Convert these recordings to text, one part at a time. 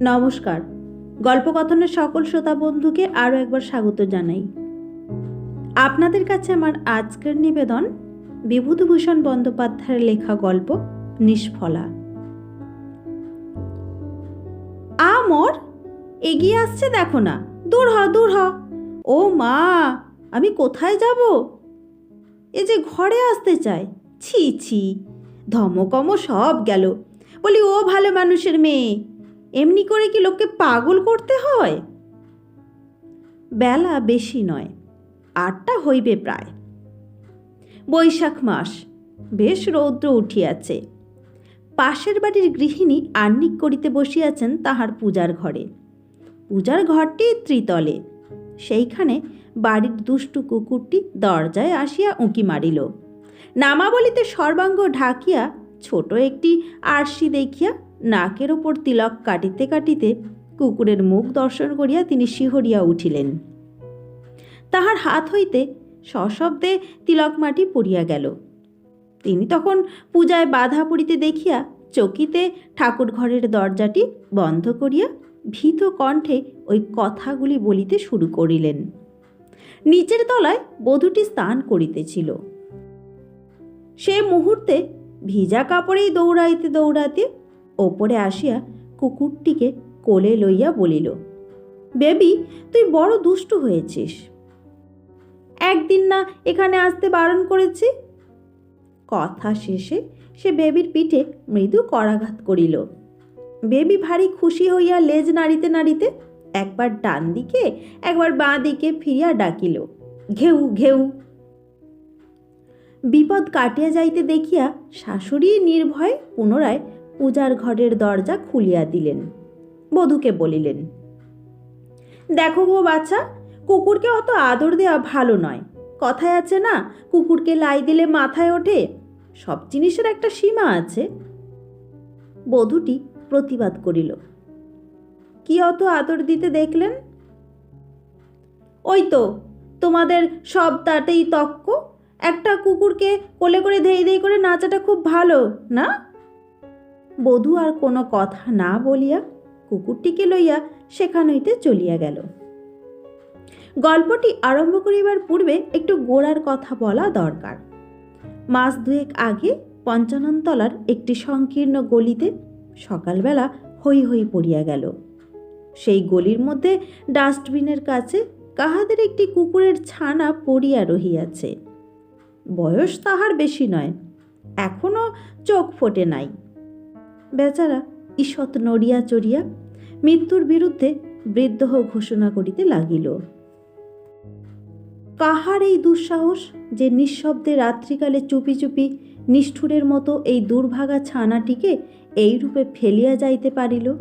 নমস্কার। গল্পকথনের সকল শ্রোতা বন্ধুকে আরও একবার স্বাগত জানাই। আপনাদের কাছে আমার আজকের নিবেদন বিভূতিভূষণ বন্দ্যোপাধ্যায়ের লেখা গল্প নিষ্ফলা। আমর, এগিয়ে আসছে দেখো না। দূর হ দূর হ। ও মা, আমি কোথায় যাব? এ যে ঘরে আসতে চায়। ছি ছি। ধমকম সব গেল। বলি, ও ভালো মানুষের মেয়ে। এমনি করে কি লোককে পাগল করতে হয়? বেলা বেশি নয়, আটটা হইবে প্রায়। বৈশাখ মাস, বেশ রৌদ্র উঠিয়াছে। পাশের বাড়ির গৃহিণী আহ্নিক করিতে বসিয়াছেন তাহার পূজার ঘরে। পূজার ঘরটি ত্রিতলে, সেইখানে বাড়ির দুষ্টু কুকুরটি দরজায় আসিয়া উঁকি মারিল। নামাবলিতে সর্বাঙ্গ ঢাকিয়া ছোট একটি আরশি দেখিয়া নাকের ওপর তিলক কাটিতে কাটিতে কুকুরের মুখ দর্শন করিয়া তিনি শিহরিয়া উঠিলেন। তাহার হাত হইতে সশব্দে তিলক মাটি পড়িয়া গেল। তিনি তখন পূজায় বাধা পড়িতে দেখিয়া চকিতে ঠাকুর ঘরের দরজাটি বন্ধ করিয়া ভীত কণ্ঠে ওই কথাগুলি বলিতে শুরু করিলেন। নিচের তলায় বধূটি স্নান করিতেছিল। সে মুহূর্তে ভিজা কাপড়েই দৌড়াইতে দৌড়াইতে ওপরে আসিয়া কুকুরটিকে কোলে লইয়া বলিল, বেবি, তুই বড় দুষ্টু হয়েছিস। একদিন না এখানে আসতে বারণ করেছি? কথা শেষে সে বেবির পিঠে মৃদু করাঘাত করিল। বেবি ভারী খুশি হইয়া লেজ নাড়িতে নাড়িতে একবার ডান দিকে, একবার বাঁ দিকে ফিরিয়া ডাকিল, ঘেউ ঘেউ। বিপদ কাটিয়া যাইতে দেখিয়া শাশুড়ি নির্ভয়ে পুনরায় পূজার ঘরের দরজা খুলিয়া দিলেন। বধূকে বলিলেন, দেখো গো বাচ্চা কুকুরকে অত আদর দেওয়া ভালো নয়। কথায় আছে না, কুকুরকে লাই দিলে মাথায় ওঠে। সব জিনিসের একটা সীমা আছে বধূটি প্রতিবাদ করিল, কি অত আদর দিতে দেখলেন? ওই তো, তোমাদের সব তাতেই তক্ক। একটা কুকুরকে কোলে করে ধেই ধেই করে নাচাটা খুব ভালো, না? বধূ আর কোনো কথা না বলিয়া কুকুরটিকে লইয়া সেখান হইতে চলিয়া গেল। গল্পটি আরম্ভ করিবার পূর্বে একটু গোড়ার কথা বলা দরকার। মাস দুয়েক আগে পঞ্চাননতলার একটি সংকীর্ণ গলিতে সকালবেলা হই হই পড়িয়া গেল। সেই গলির মধ্যে ডাস্টবিনের কাছে কাহাদের একটি কুকুরের ছানা পড়িয়া রহিয়াছে। বয়স তাহার বেশি নয় এখনও চোখ ফোটে নাই। বেচারা ঈষৎ নড়িয়া চড়িয়া মৃত্যুর বিরুদ্ধে বৃদ্ধ ঘোষণা করিতে লাগিল। কাহার এই দুঃসাহস যে নিঃশব্দে রাত্রিকালে চুপি চুপি নিষ্ঠুরের মতো এই দুর্ভাগা ছানাটিকে এই রূপে ফেলিয়া যাইতে পারিল?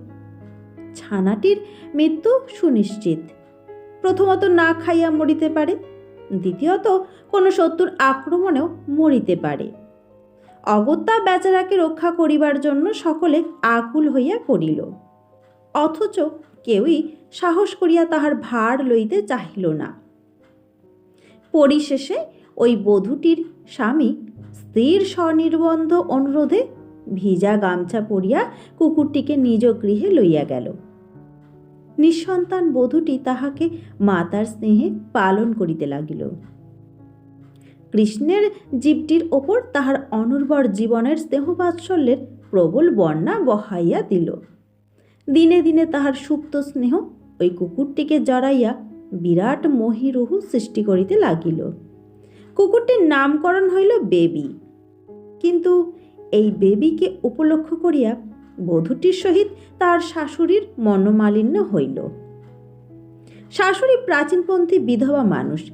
ছানাটির মৃত্যু সুনিশ্চিত। প্রথমত না খাইয়া মরিতে পারে, দ্বিতীয়ত কোনো শত্রুর আক্রমণেও মরিতে পারে। অগত্যা বেচারাকে রক্ষা করিবার জন্য সকলে আকুল হইয়া পড়িল। অথচ কেউই সাহস করিয়া তাহার ভার লইতে চাহিল না। পরিশেষে ওই বধূটির স্বামী স্ত্রীর স্বনির্বন্ধ অনুরোধে ভিজা গামছা পরিয়া কুকুরটিকে নিজ গৃহে লইয়া গেল। নিঃসন্তান বধূটি তাহাকে মাতার স্নেহে পালন করিতে লাগিল। কৃষ্ণের জীবটির ওপর তাহার অনুর্বর জীবনের স্নেহবাৎসল্যের প্রবল বন্যা বহাইয়া দিল। দিনে দিনে তাহার সুপ্ত স্নেহ ওই কুকুরটিকে জড়াইয়া বিরাট মহিরুহু সৃষ্টি করিতে লাগিল। কুকুরটির নামকরণ হইল বেবি। কিন্তু এই বেবিকে উপলক্ষ করিয়া বধূটির সহিত তার শাশুড়ির মনোমালিন্য হইল। শাশুড়ি প্রাচীনপন্থী বিধবা মানুষ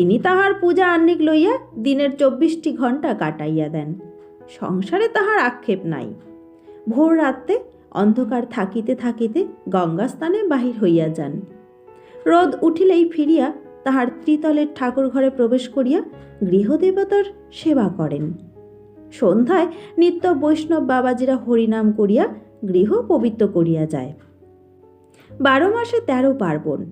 তিনি তাহার পূজা আহ্নিক লইয়া দিনের চব্বিশটি ঘণ্টা কাটাইয়া দেন। সংসারে তাহার আক্ষেপ নাই। ভোর রাত্রে অন্ধকার থাকিতে থাকিতে গঙ্গাস্থানে বাহির হইয়া যান। রোদ উঠিলেই ফিরিয়া তাহার ত্রিতলের ঠাকুর ঘরে প্রবেশ করিয়া গৃহদেবতার সেবা করেন। সন্ধ্যায় নিত্য বৈষ্ণব বাবাজিরা হরিনাম করিয়া গৃহ পবিত্র করিয়া যায়। বারো মাসে তেরো পার্বণ।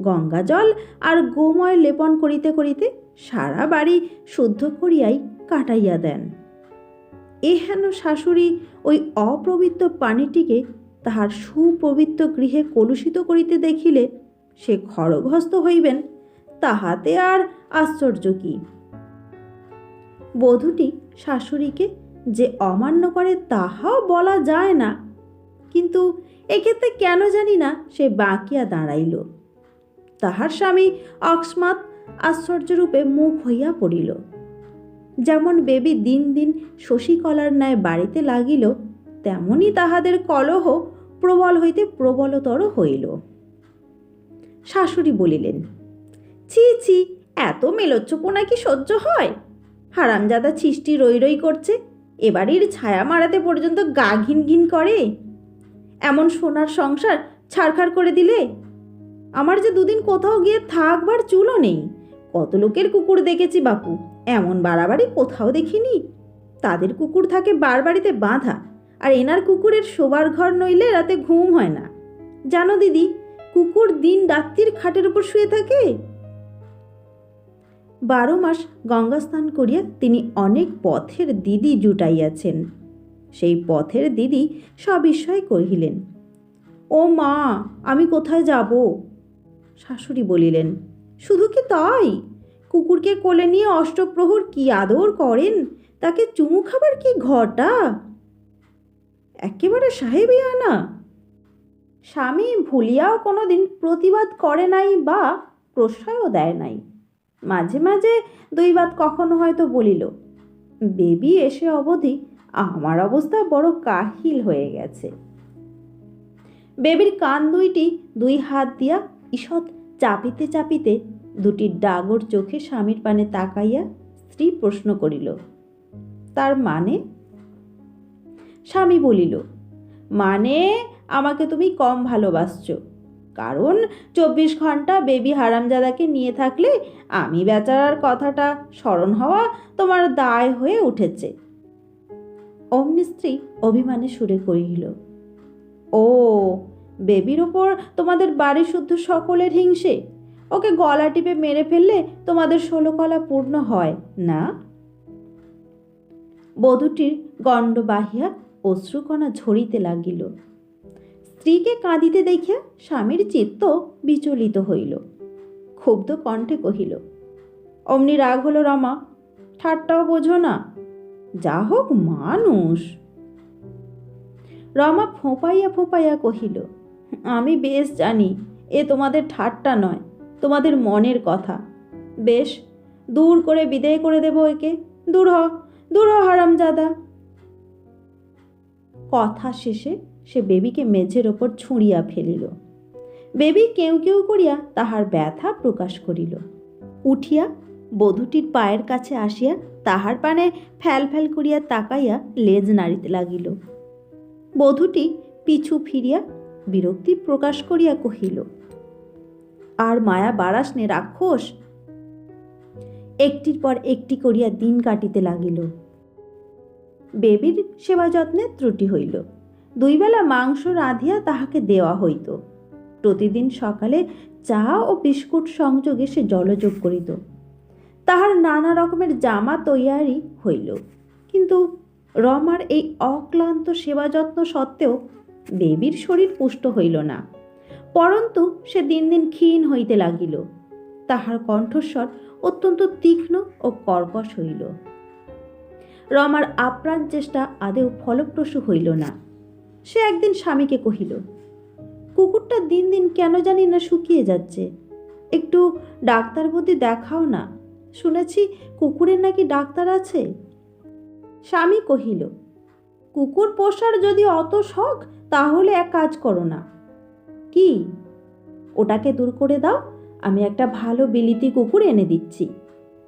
গঙ্গা জল আর গোময় লেপন করিতে করিতে সারা বাড়ি শুদ্ধ করিয়াই কাটাইয়া দেন। এহেন শাশুড়ি ওই অপবিত্র পানিটিকে তাহার সুপবিত্র গৃহে কলুষিত করিতে দেখিলে সে খড়গহস্ত হইবেন, তাহাতে আর আশ্চর্য কি? বধূটি শাশুড়িকে যে অমান্য করে তাহাও বলা যায় না, কিন্তু এক্ষেত্রে কেন জানি না সে বাঁকিয়া দাঁড়াইল। তাহার স্বামী অকস্মাৎ আশ্চর্যরূপে মুখ হইয়া পড়িল। যেমন বেবি দিন দিন শশীকলার ন্যায় বাড়িতে লাগিল, তেমনি তাহাদের কলহ প্রবল হইতে প্রবলতর হইল। শাশুড়ি বলিলেন, ছি ছি, এত মেলোচ্চপোনা কি সহ্য হয়? হারামজাদা ছিষ্টি রই রই করছে এবাড়ির ছায়া মারাতে পর্যন্ত গা ঘিন ঘিন করে। এমন সোনার সংসার ছাড়খাড় করে দিলে আমার যে দুদিন কোথাও গিয়ে থাকবার চুলও নেই। কত লোকের কুকুর দেখেছি বাপু, এমন বাড়াবাড়ি কোথাও দেখিনি। তাদের কুকুর থাকে বারবাড়িতে বাঁধা, আর এনার কুকুরের শোবার ঘর নইলে রাতে ঘুম হয় না। জানো দিদি, কুকুর দিন রাত্রির খাটের উপর শুয়ে থাকে। বারো মাস গঙ্গা স্নান করিয়া তিনি অনেক পথের দিদি জুটাইয়াছেন। সেই পথের দিদি সবিস্ময় কহিলেন, ও মা, আমি কোথায় যাব? শাশুড়ি বলিলেন, শুধু কি তাই? কুকুরকে কোলে নিয়ে অষ্টপ্রহর কি আদর করেন? তাকে চুমু খাবার কি ঘটা? একেবারে সাহেবই আনা স্বামী ভুলিয়াও কোনোদিন প্রতিবাদ করে নাই বা প্রশ্রয়ও দেয় নাই। মাঝে মাঝে দৈবাত কখনো হয়তো বলিল, বেবি এসে অবধি আমার অবস্থা বড় কাহিল হয়ে গেছে। বেবির কান দুইটি দুই হাত দিয়া ঈষৎ চাপিতে চাপিতে দুটি ডাগর চোখে স্বামীর পানে তাকাইয়া স্ত্রী প্রশ্ন করিল, তার মানে? স্বামী বলিল মানে আমাকে তুমি কম ভালোবাসছ। কারণ চব্বিশ ঘণ্টা বেবি হারামজাদাকে নিয়ে থাকলে আমি বেচারার কথাটা স্মরণ হওয়া তোমার দায় হয়ে উঠেছে। অমনি স্ত্রী অভিমানে সুরে কহিল, ও বেবির ওপর তোমাদের বাড়ি শুদ্ধ সকলের হিংসে? ওকে গলা টিপে মেরে ফেললে তোমাদের ষোলো কলা পূর্ণ হয়, না? বধূটির গণ্ড বাহিয়া অশ্রুকণা ঝরিতে লাগিল। স্ত্রীকে কাঁদিতে দেখিয়া স্বামীর চিত্ত বিচলিত হইল। ক্ষুব্ধ কণ্ঠে কহিল, অমনি রাগ হলো রমা, ঠাট্টাও বোঝো না। যা হোক মানুষ। রমা ফোঁপাইয়া ফোঁপাইয়া কহিল আমি বেশ জানি, এ তোমাদের ঠাট্টা নয়, তোমাদের মনের কথা। বেশ, দূর করে বিদায় করে দেব একে। দূর হ দূর হ হারামজাদা। কথা শেষে সে বেবিকে মেঝের ওপর ছুঁড়িয়া ফেলিল। বেবি কেউ কেউ করিয়া তাহার ব্যথা প্রকাশ করিল। উঠিয়া বধূটির পায়ের কাছে আসিয়া তাহার পানে ফ্যাল ফ্যাল করিয়া তাকাইয়া লেজ নাড়িতে লাগিল। বধূটি পিছু ফিরিয়া বিরক্তি প্রকাশ করিয়া কহিল, আর মায়া বাড়াস নে রাক্ষস? একটির পর একটি করিয়া দিন কাটিতে লাগিল। বেবির সেবা যত্নে ত্রুটি হইল। দুই বেলা মাংস রাঁধিয়া তাহাকে দেওয়া হইত। প্রতিদিন সকালে চা ও বিস্কুট সংযোগে সে জলযোগ করিত। তাহার নানা রকমের জামা তৈয়ারি হইল। কিন্তু রমার এই অক্লান্ত সেবা যত্ন সত্ত্বেও বেবির শরীর পুষ্ট হইল না। পরন্তু সে দিন দিন ক্ষীণ হইতে লাগিল। তাহার কণ্ঠস্বর অত্যন্ত তীক্ষ্ণ ও কর্কশ হইল। রমার আপ্রাণ চেষ্টা আদেও ফলপ্রসূ হইল না। সে একদিন স্বামীকে কহিল, কুকুরটা দিন দিন কেন জানি না শুকিয়ে যাচ্ছে। একটু ডাক্তার বুদ্ধি দেখাও না। শুনেছি কুকুরের নাকি ডাক্তার আছে। স্বামী কহিল, কুকুর পোষার যদি অত শখ তাহলে এক কাজ করো না। কি? ওটাকে দূর করে দাও, আমি একটা ভালো বিলিতি কুকুর এনে দিচ্ছি।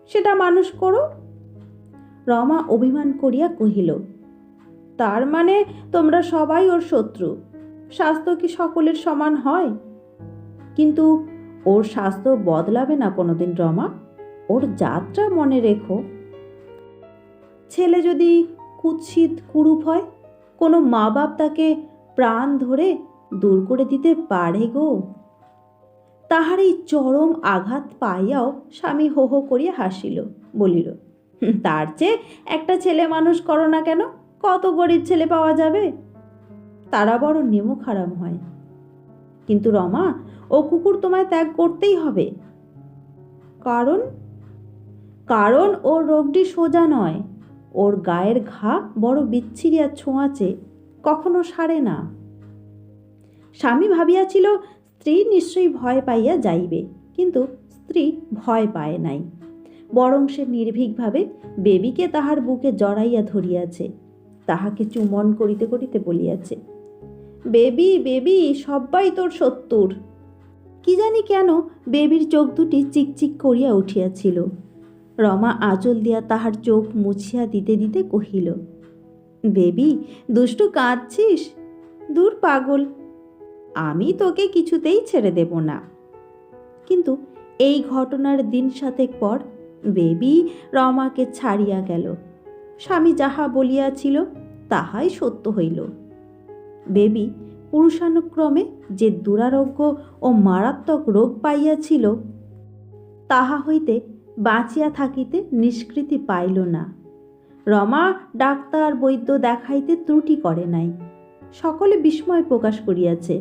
সেটা মানুষ করো। রমা অভিমান করিয়া কহিল, তার মানে তোমরা সবাই ওর শত্রু। স্বাস্থ্য কি সকলের সমান হয়? কিন্তু ওর স্বাস্থ্য বদলাবে না কোনোদিন রমা। ওর যাত্রা মনে রেখো। ছেলে যদি কুৎসিত কুরূপ হয়, কোনো মা বাপ তাকে প্রাণ ধরে দূর করে দিতে পারে গো। তাহার এই চরম আঘাত পাইয়াও স্বামী হো হো করিয়া হাসিল, বলিল তার চেয়ে একটা ছেলে মানুষ করো না কেন? কত গরিব ছেলে পাওয়া যাবে? তারা বড় নেমো খারাপ হয়। কিন্তু রমা, ও কুকুর তোমায় ত্যাগ করতেই হবে। কারণ? কারণ ওর রোগটি সোজা নয়। ওর গায়ের ঘা বড় বিচ্ছিরি আর ছোঁয়াচে। কখনো সারে না। স্বামী ভাবিয়াছিল, স্ত্রী নিশ্চয়ই ভয় পাইয়া যাইবে, কিন্তু স্ত্রী ভয় পায় নাই। বরং সে নির্ভীকভাবে বেবিকে তাহার বুকে জড়াইয়া ধরিয়াছে, তাহাকে চুমন করিতে করিতে বলিয়াছে, বেবি বেবি, সব্বাই তোর সত্তর কি জানি কেন বেবির চোখ দুটি চিকচিক করিয়া উঠিয়াছিল। রমা আঁচল দিয়া তাহার চোখ মুছিয়া দিতে দিতে কহিল বেবি, দুষ্টু কাঁদছিস? দূর পাগল। আমি তোকে কিছুতেই ছেড়ে দেব না। কিন্তু এই ঘটনার দিন সাতেক পর বেবি রমাকে ছাড়িয়া গেল। স্বামী যাহা বলিয়াছিল, তাহাই সত্য হইল। বেবি পুরুষানুক্রমে যে দুরারোগ্য ও মারাত্মক রোগ পাইয়াছিল, তাহা হইতে বাঁচিয়া থাকিতে নিষ্কৃতি পাইল না। রমা ডাক্তার বৈদ্য দেখাইতে ত্রুটি করে নাই। সকলে বিস্ময় প্রকাশ করিয়াছে।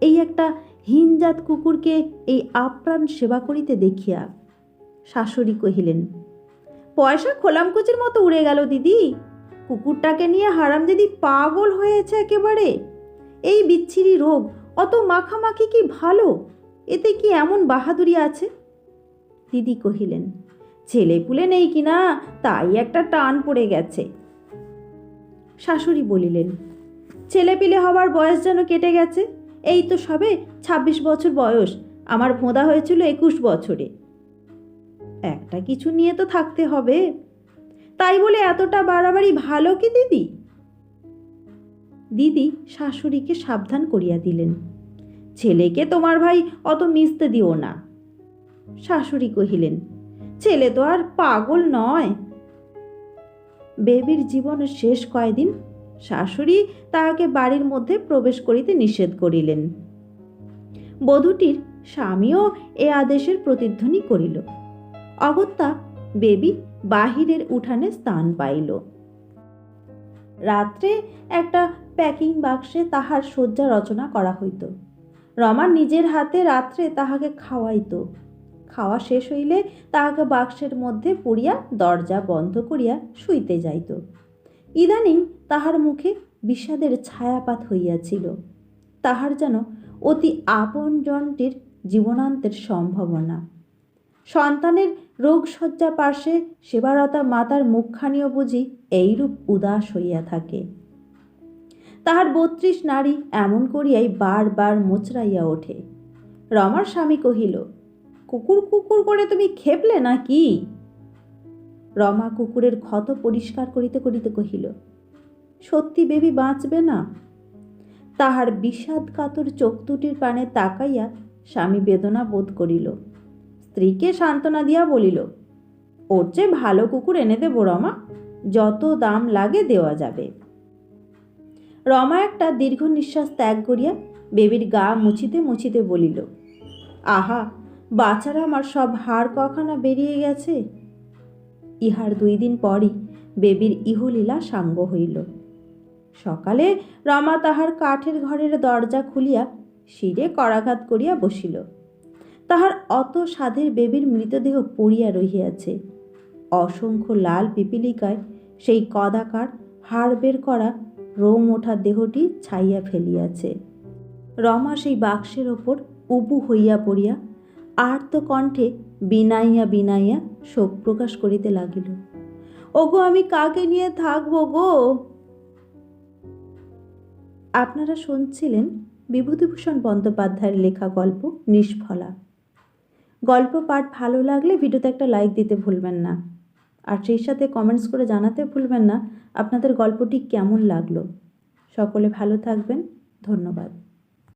এই একটা হিনজাত কুকুরকে এই আপ্রাণ সেবা করিতে দেখিয়া শাশুড়ি কহিলেন, পয়সা খোলামকুচির মতো উড়ে গেল দিদি। কুকুরটাকে নিয়ে হারাম দিদি পাগল হয়েছে একেবারে। এই বিচ্ছিরি রোগ অত মাখামাখি কি ভালো? এতে কি এমন বাহাদুরি আছে? দিদি কহিলেন ছেলে পুলে নেই কি না তাই একটা টান পড়ে গেছে। শাশুড়ি বলিলেন ছেলে পিলে হবার বয়স যেন কেটে গেছে? এই তো সবে ছাব্বিশ বছর বয়স। আমার ভোঁদা হয়েছিল একুশ বছরে। একটা কিছু নিয়ে তো থাকতে হবে। তাই বলে এতটা বাড়াবাড়ি ভালো কি দিদি? দিদি শাশুড়িকে সাবধান করিয়া দিলেন, ছেলেকে তোমার ভাই অত মিশতে দিও না। শাশুড়ি কহিলেন ছেলে তো আর পাগল নয়। বেবির জীবনের শেষ কয়দিন শাশুড়ি তাহাকে বাড়ির মধ্যে প্রবেশ করিতে নিষেধ করিলেন। বধূটির স্বামীও এ আদেশের প্রতিধ্বনি করিল। অগত্যা বেবি বাহিরের উঠানে স্থান পাইল। রাত্রে একটা প্যাকিং বাক্সে তাহার শয্যা রচনা করা হইত। রমা নিজের হাতে রাত্রে তাহাকে খাওয়াইত। খাওয়া শেষ হইলে তাহাকে বাক্সের মধ্যে পুড়িয়া দরজা বন্ধ করিয়া শুইতে যাইত। ইদানিং তাহার মুখে বিষাদের ছায়াপাত হইয়াছিল। তাহার যেন অতি আপনজনটির জীবনান্তের সম্ভাবনা। সন্তানের রোগশয্যা পার্শ্বে সেবারতা মাতার মুখখানিও বুঝি এইরূপ উদাস হইয়া থাকে। তাহার বত্রিশ নারী এমন করিয়াই বারবার মোচড়াইয়া ওঠে। রমার স্বামী কহিল কুকুর কুকুর করে তুমি খেপলে না কি রমা কুকুরের ক্ষত পরিষ্কার করিতে করিতে কহিল, সত্যি বেবি বাঁচবে না? তাহার বিষাদ কাতর চোখ দুটির পানে তাকাইয়া স্বামী বেদনা বোধ করিল, স্ত্রীকে সান্ত্বনা দিয়া বলিল, ওর চেয়ে ভালো কুকুর এনে দেবো রমা, যত দাম লাগে দেওয়া যাবে। রমা একটা দীর্ঘ নিঃশ্বাস ত্যাগ করিয়া বেবির গা মুছিতে মুছিতে বলিল, আহা বাচ্চারা আমার সব হাড় কখানা বেরিয়ে গেছে। ইহার দুই দিন পরই বেবির ইহলীলা সাঙ্গ হইল। সকালে রমা তাহার কাঠের ঘরের দরজা খুলিয়া শিরে করাঘাত করিয়া বসিল। তাহার অত সাধের বেবির মৃতদেহ পড়িয়া রহিয়াছে। অসংখ্য লাল পিপিলিকায় সেই কদাকার হাড় বের করা রোম ওঠা দেহটি ছাইয়া ফেলিয়াছে। রমা সেই বাক্সের ওপর উবু হইয়া পড়িয়া কণ্ঠে বিনাইয়া বিনাইয়া শোক প্রকাশ করিতে লাগিল। ওগো, আমি কাকে নিয়ে থাকব গো? আপনারা শুনছিলেন বিভূতিভূষণ বন্দ্যোপাধ্যায়ের লেখা গল্প নিষ্ফলা। গল্প পাঠ ভালো লাগলে ভিডিওতে একটা লাইক দিতে ভুলবেন না। আর সেই সাথে কমেন্টস করে জানাতে ভুলবেন না আপনাদের গল্পটি কেমন লাগল। সকলে ভালো থাকবেন। ধন্যবাদ।